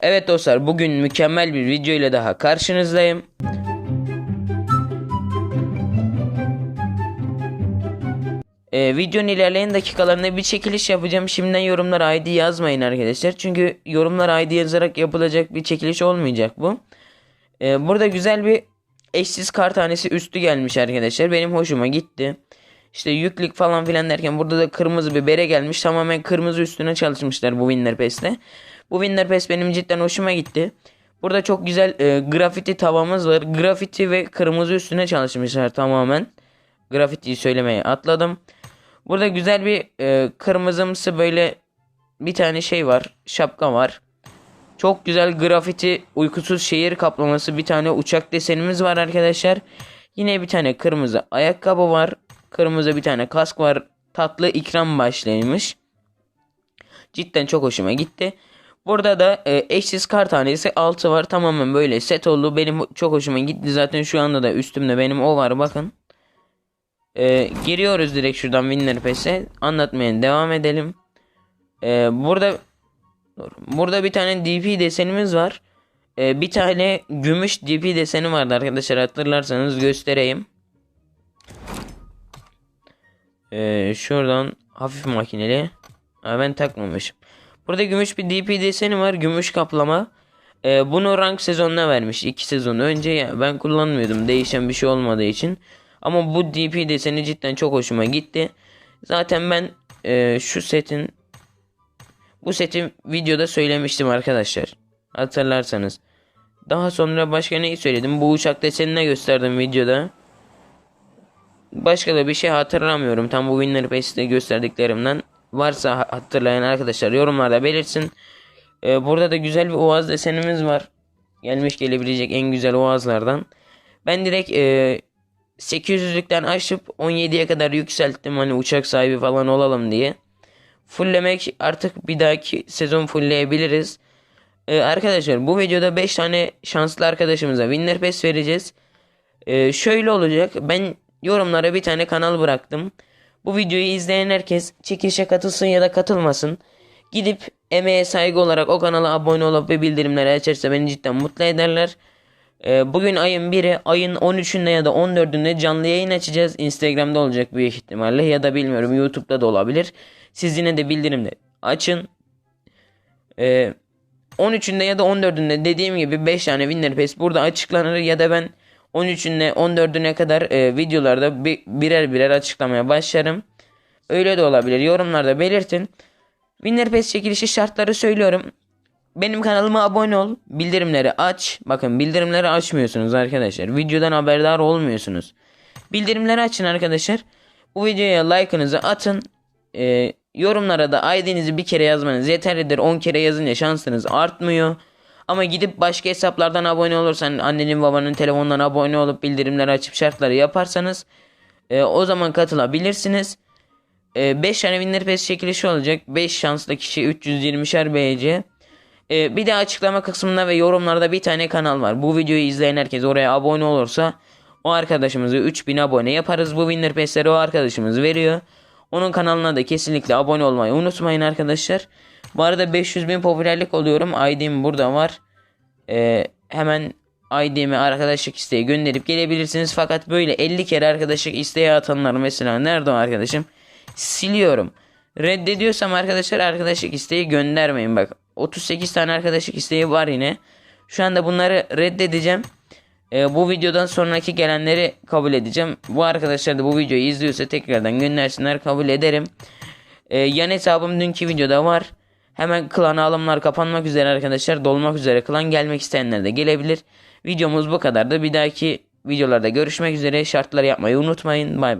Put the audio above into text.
Evet dostlar bugün mükemmel bir video ile daha karşınızdayım. Ee, videonun ilerleyen dakikalarında bir çekiliş yapacağım. Şimdiden yorumlara ID yazmayın arkadaşlar. Çünkü yorumlara ID yazarak yapılacak bir çekiliş olmayacak bu. Ee, burada güzel bir eşsiz kar tanesi üstü gelmiş arkadaşlar. Benim hoşuma gitti. İşte yüklük falan filan derken burada da kırmızı bir bere gelmiş. Tamamen kırmızı üstüne çalışmışlar bu Winner Pass'te. Bu Winner Pass benim cidden hoşuma gitti. Burada çok güzel e, grafiti tavamız var. Grafiti ve kırmızı üstüne çalışmışlar tamamen. Grafitiyi söylemeye atladım. Burada güzel bir e, kırmızımsı böyle bir tane şey var. Şapka var. Çok güzel grafiti uykusuz şehir kaplaması bir tane uçak desenimiz var arkadaşlar. Yine bir tane kırmızı ayakkabı var. Kırmızı bir tane kask var. Tatlı ikram başlaymış. Cidden çok hoşuma gitti. Burada da e, eşsiz kar tanesi 6 var. Tamamen böyle set oldu. Benim çok hoşuma gitti. Zaten şu anda da üstümde benim o var bakın. E, giriyoruz direkt şuradan Winner Pass'e. Anlatmaya devam edelim. E, burada Dur. Burada bir tane DP desenimiz var. E, bir tane gümüş DP deseni vardı arkadaşlar hatırlarsanız göstereyim. E, şuradan hafif makineli. Ben takmamışım. Burada gümüş bir DP deseni var. Gümüş kaplama. E, bunu rank sezonuna vermiş. 2 sezon önce ben kullanmıyordum. Değişen bir şey olmadığı için. Ama bu DP deseni cidden çok hoşuma gitti. Zaten ben e, şu setin bu seti videoda söylemiştim arkadaşlar. Hatırlarsanız. Daha sonra başka neyi söyledim? Bu uçak desenine gösterdim videoda. Başka da bir şey hatırlamıyorum. Tam bu Winner Pass'te gösterdiklerimden. Varsa hatırlayan arkadaşlar yorumlarda belirtsin. Ee, burada da güzel bir oğaz desenimiz var. Gelmiş gelebilecek en güzel oğazlardan. Ben direkt e, 800'lükten açıp 17'ye kadar yükselttim. Hani uçak sahibi falan olalım diye. Fulllemek artık bir dahaki sezon fullleyebiliriz. Ee, arkadaşlar bu videoda 5 tane şanslı arkadaşımıza Winner Pass vereceğiz. Ee, şöyle olacak. Ben yorumlara bir tane kanal bıraktım. Bu videoyu izleyen herkes çekilişe katılsın ya da katılmasın. Gidip emeğe saygı olarak o kanala abone olup ve bildirimleri açarsa beni cidden mutlu ederler. Ee, bugün ayın 1'i ayın 13'ünde ya da 14'ünde canlı yayın açacağız. Instagram'da olacak büyük ihtimalle ya da bilmiyorum YouTube'da da olabilir. Siz yine de bildirimleri açın. Ee, 13'ünde ya da 14'ünde dediğim gibi 5 tane Winner Pass burada açıklanır ya da ben 13'üne 14'üne kadar e, videolarda bir, birer birer açıklamaya başlarım. Öyle de olabilir. Yorumlarda belirtin. Winner Pass çekilişi şartları söylüyorum. Benim kanalıma abone ol. Bildirimleri aç. Bakın bildirimleri açmıyorsunuz arkadaşlar. Videodan haberdar olmuyorsunuz. Bildirimleri açın arkadaşlar. Bu videoya like'ınızı atın. Ee, yorumlara da ID'nizi bir kere yazmanız yeterlidir. 10 kere yazınca şansınız artmıyor. Ama gidip başka hesaplardan abone olursan annenin babanın telefonundan abone olup bildirimleri açıp şartları yaparsanız e, o zaman katılabilirsiniz. 5 tane Winner Pass çekilişi olacak. 5 şanslı kişi 320'şer BC. E, bir de açıklama kısmında ve yorumlarda bir tane kanal var. Bu videoyu izleyen herkes oraya abone olursa o arkadaşımızı 3000 abone yaparız. Bu Winner Pass'leri o arkadaşımız veriyor. Onun kanalına da kesinlikle abone olmayı unutmayın arkadaşlar. Bu arada 500 bin popülerlik oluyorum. ID'm burada var. Ee, hemen ID'mi arkadaşlık isteği gönderip gelebilirsiniz. Fakat böyle 50 kere arkadaşlık isteği atanlar mesela nerede o arkadaşım? Siliyorum. Reddediyorsam arkadaşlar arkadaşlık isteği göndermeyin bak. 38 tane arkadaşlık isteği var yine. Şu anda bunları reddedeceğim. Ee, bu videodan sonraki gelenleri kabul edeceğim. Bu arkadaşlar da bu videoyu izliyorsa tekrardan göndersinler kabul ederim. Ee, yan hesabım dünkü videoda var. Hemen klan alımlar kapanmak üzere arkadaşlar. Dolmak üzere klan gelmek isteyenler de gelebilir. Videomuz bu kadardı. Bir dahaki videolarda görüşmek üzere. Şartları yapmayı unutmayın. Bay bay.